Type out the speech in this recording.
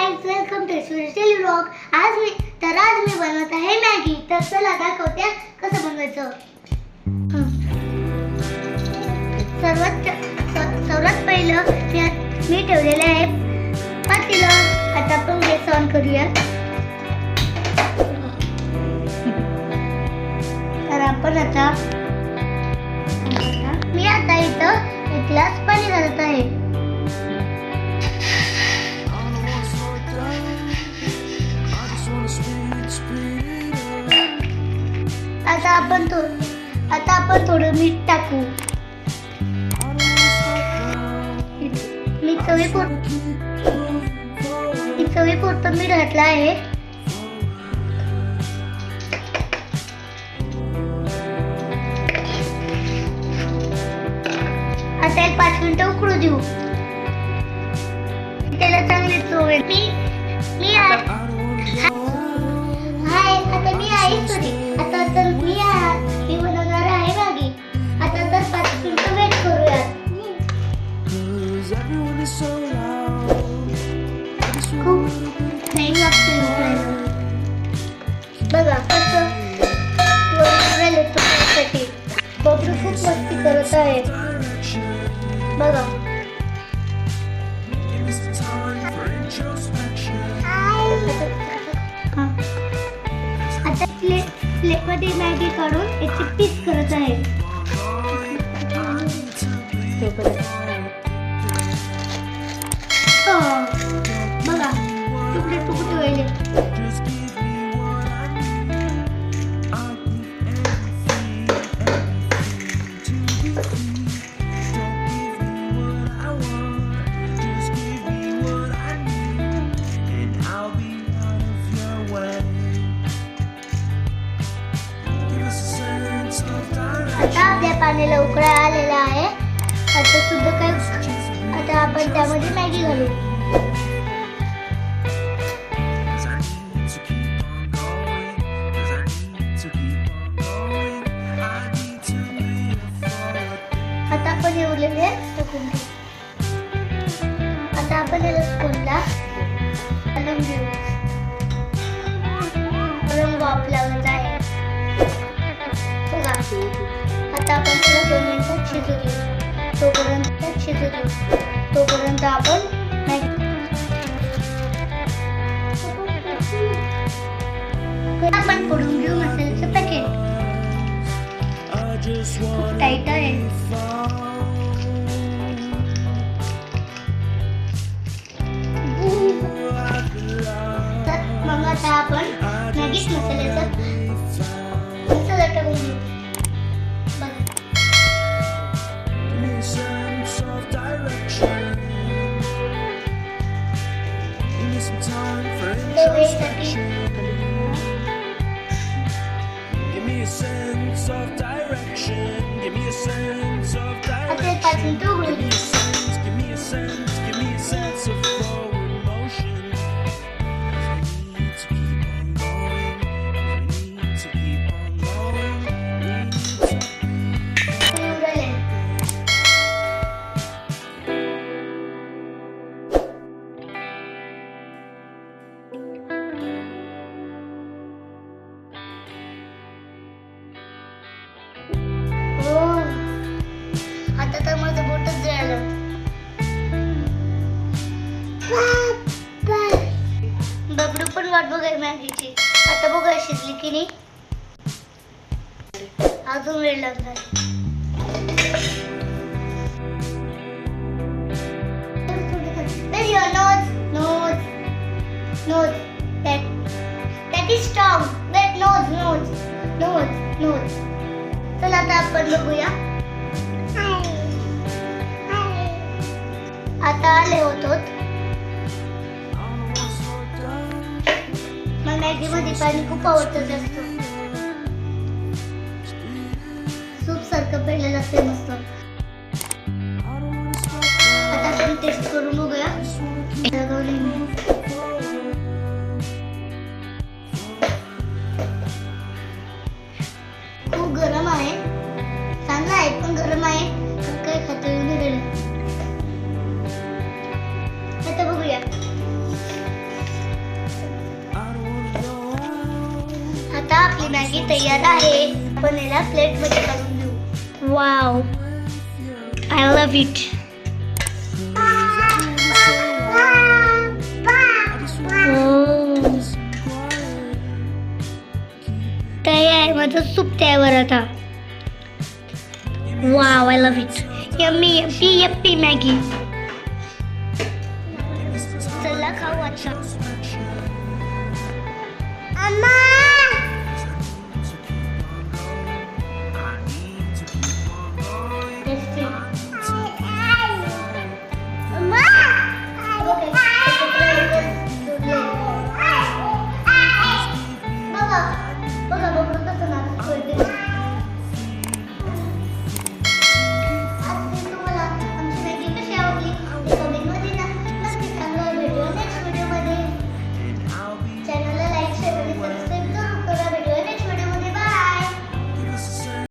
Guys welcome to special vlog आज मी तर आज मी बनवत आहे मॅगी. तर चला दाखवते कसं बनवायचं. सर्वात सर्वात पहिलं मी मी ठेवलेलं आहे पातेलं. आता आपण गॅस ऑन करूया. तर आपण आता मी आता इथं एक आता थोडं मीठ टाकू. मी चवी मी चवी मी मीठ घातलं आहे. आता एक पाच मिनिटं उकडू देऊ. बघा हा. आता प्लेट प्लेटमध्ये मॅगी काढून याची पीस करत आहे. आणि लवकर आलेला आहे. आता सुद्धा काय आता आपण त्यामध्ये मॅगी घालू. आता आपण हे टाकून घेऊ. आता आपण याला स्कूलला हलवून घेऊ. रंग वाफ लावत आहे. बघा आता आपण त्याला दोन मिनिटात शिजू देऊ तोपर्यंत शिजू देऊ तोपर्यंत आपण मॅगी आपण पडून घेऊ मसाल्याचं पॅकेट खूप टाईट आहे तर मग आता आपण me some time for introspection. Give me a sense of direction. Give me a sense of direction. बाबरू पण वाट बघूया मॅगीची. आता बघूया शिजली की नाही. अजून वेळ लागणार. आता आले होतो मला मध्ये पाणी खूप आवडतं जास्त. सूप सारखं पेरलेलं असते मस्त. आता आपण टेस्ट करून बघूया. खूप गरम आहे. चांगला आहे पण गरम आहे. काय खाता येऊ आता बघूया. मॅगी तयार आहे. आपण याला प्लेटमध्ये काढून घेऊ. वाव आय लव्ह इट तयार माझं सूप तयार आता. Wow I love it yummy yippee yippee Maggi. चला खाऊ आता.